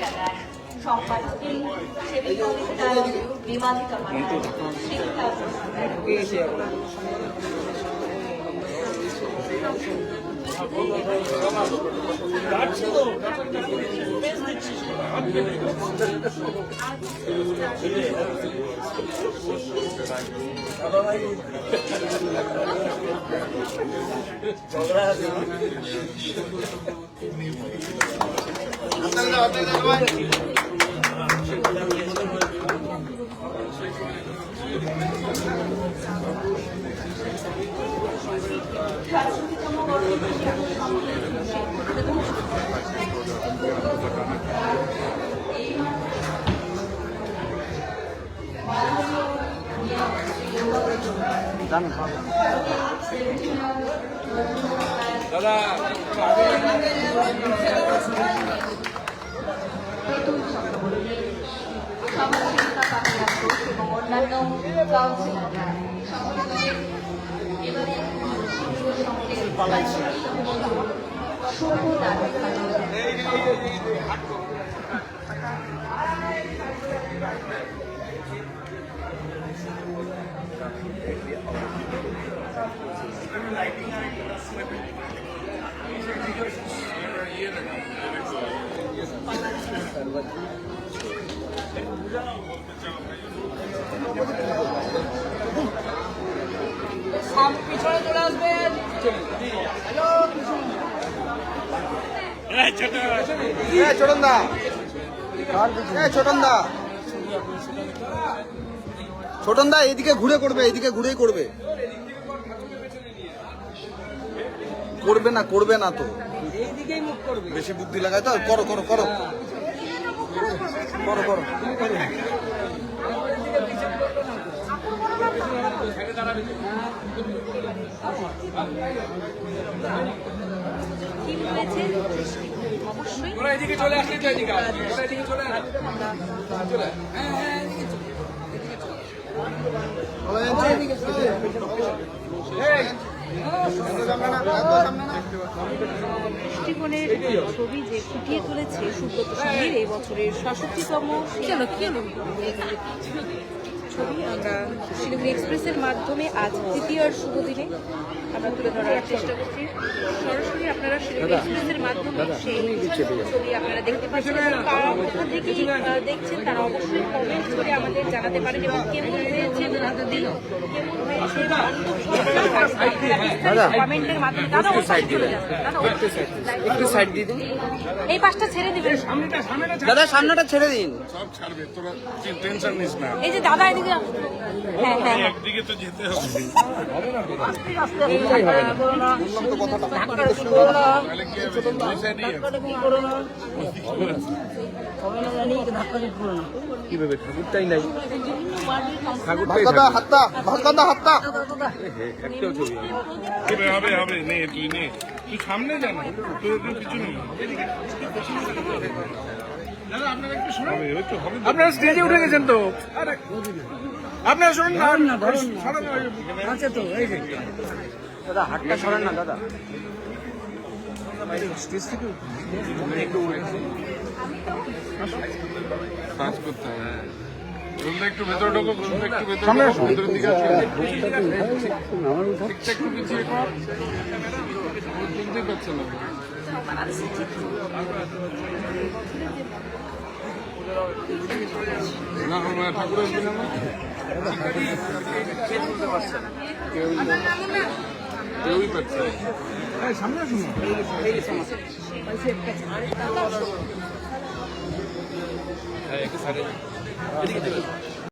জায়গায় সম্পাদকী সেবিকা বিমানিকা মাতা শিক্ষা দাদা। সমাজসেবিকা কামিলা ঘোষ এবং অন্যান্য কাউন্সিলররা এবারে শুভ দাবি পিছনে চলে আসবেন ছোটন দা ছোটন দা ছোটন দা এদিকে ঘুরে করবে এদিকে ঘুরেই করবে। করবে না করবে না তো। এইদিকেই মুখ করবে। বেশি বুদ্ধি লাগায় তো করো করো করো। কি হয়েছে অবশ্যই এদিকে চলে আসলে তো এদিকে আসবে। ওরা এদিকে চলে চলে। হ্যাঁ হ্যাঁ এদিকে চলে দৃষ্টিকোণের ছবি যে ফুটিয়ে তুলেছে সুব্রত সিংহের এই বছরের সাতষট্টিতম কেন কেন? ছবি আমরা শিলিগুড়ি এক্সপ্রেসের মাধ্যমে আজ তৃতীয় শুভ দিনে আমরা তুলে ধরার চেষ্টা করছি। সরাসরি আপনারা শিলিগুড়ি এক্সপ্রেসের মাধ্যমে সেই ছবি আপনারা দেখতে পাচ্ছেন কারা কোথা থেকে দেখছেন তারা অবশ্যই কমেন্ট করে আমাদের জানাতে পারেন এবং কেমন দাদা ওই পাশে চলে যান দাদা ওই পাশে। একটু সাইড দিয়ে দিন এই পাশটা ছেড়ে দিবেন সামনেটা সামনেটা দাদা সামনেটা ছেড়ে দিন সব ছাড়বে তোরা টেনশন নিস না এই যে দাদা এদিকে হ্যাঁ হ্যাঁ হ্যাঁ। একদিকে তো যেতে হবে বললাম তো কথাটা তাহলে কি হবে দুই সাইডই আছে কীভাবে ঠাকুরটাই নাই ভাস্করদা হাতটা ভাস্করদা হাতটা। হবে হবে হবে নে তুই নে। তুই সামনে যা না তুই একটু পিছনে দাদা আপনারা স্টেজে উঠে গেছেন তো? আপনারা শুনুন না। সরান তো এই যে। দাদা হাতটা সরেন না দাদা। কাজ করতে হবে। একটু ভেতরে ঢোকো একটু ভেতরে ভেতরের দিকে আসো ঠিকঠাক একটু পিছিয়ে কর পারছে না। আসবে কেউই না। সামনে আসুন। হ্যাঁ একটু সাইডে